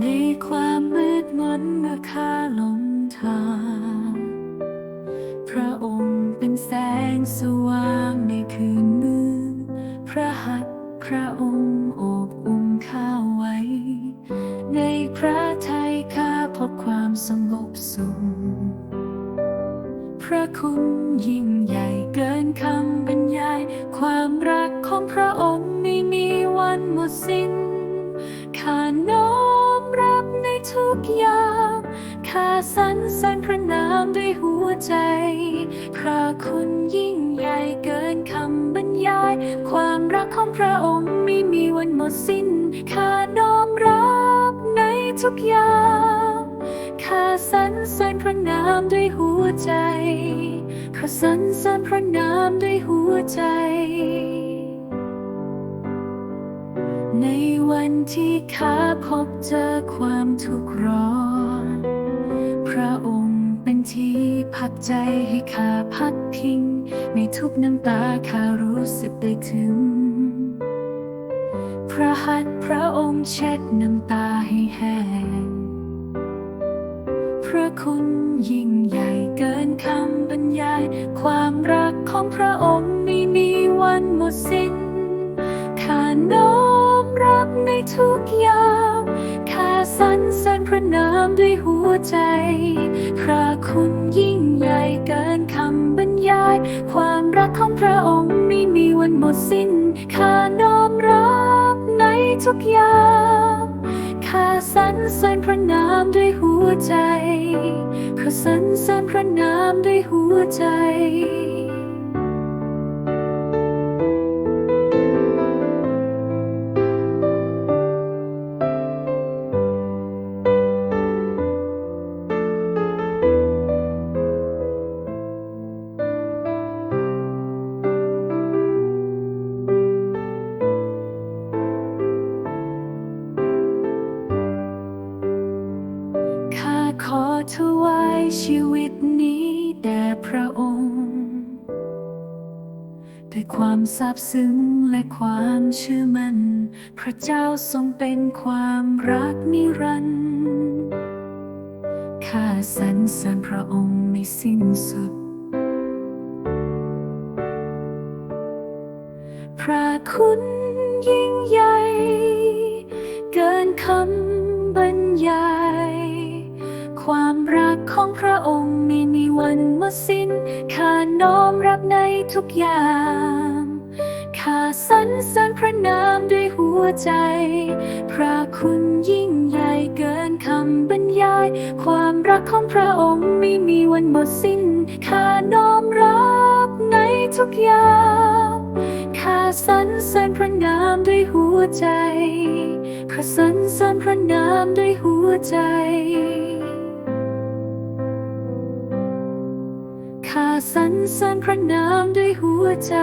ในความมืดมนเมื่อข้าหลงทาง พระองค์เป็นแสงสว่างในคืนมืดพระหัตถ์พระองค์โอบอุ้มข้าไว้ ในพระทัยข้าพบความสงบสุขพระคุณยิ่งใหญ่ อย่างข้าสรรเสริญพระนามด้วยหัวใจ พระคุณยิ่งใหญ่เกินคำบรรยาย ความรักของพระองค์ไม่มีวันหมดสิ้น ข้าน้อมรับในทุกอย่างข้าสรรเสริญพระนามด้วยหัวใจข้าสรรเสริญพระนามด้วยหัวใจ ใน วันที่ข้าพบเจอความทุกข์ร้อน พระองค์เป็นที่พักใจให้ข้าพักพิง ในทุกน้ำตาข้ารู้สึกได้ถึง พระหัตถ์พระองค์เช็ดน้ำตาให้แห้ง พระคุณยิ่งใหญ่เกินคำบรรยาย ความรักของพระองค์ไม่มีวันหมดสิ้น น้อมรับในทุกอย่างข้าสรรเสริญพระนามด้วยหัวใจ พระคุณยิ่งใหญ่เกินคำบรรยาย ความรักของพระองค์ไม่มีวันหมดสิ้นข้าน้อมรับในทุกอย่างข้าสรรเสริญพระนามด้วยหัวใจข้าสรรเสริญพระนามด้วยหัวใจ ถวายชีวิตนี้แด่พระองค์ด้วยความซาบซึ้งและความเชื่อมัน่น พระเจ้าทรงเป็นความรักนิรันดร์ข้าสรรเสริญพระองค์ไม่สิ้นสุด พระคุณยิ่งใหญ่ เกินคำ ความรักของพระองค์ไม่มีวันหมดสิ้น ข้าน้อมรับในทุกอย่าง ข้าสรรเสริญพระนามด้วยหัวใจ พระคุณยิ่งใหญ่เกินคำบรรยาย ความรักของพระองค์ไม่มีวันหมดสิ้น ข้าน้อมรับในทุกอย่าง ข้าสรรเสริญพระนามด้วยหัวใจ ข้าสรรเสริญพระนามด้วยหัวใจ สรรเสริญพระนามด้วยหัวใจ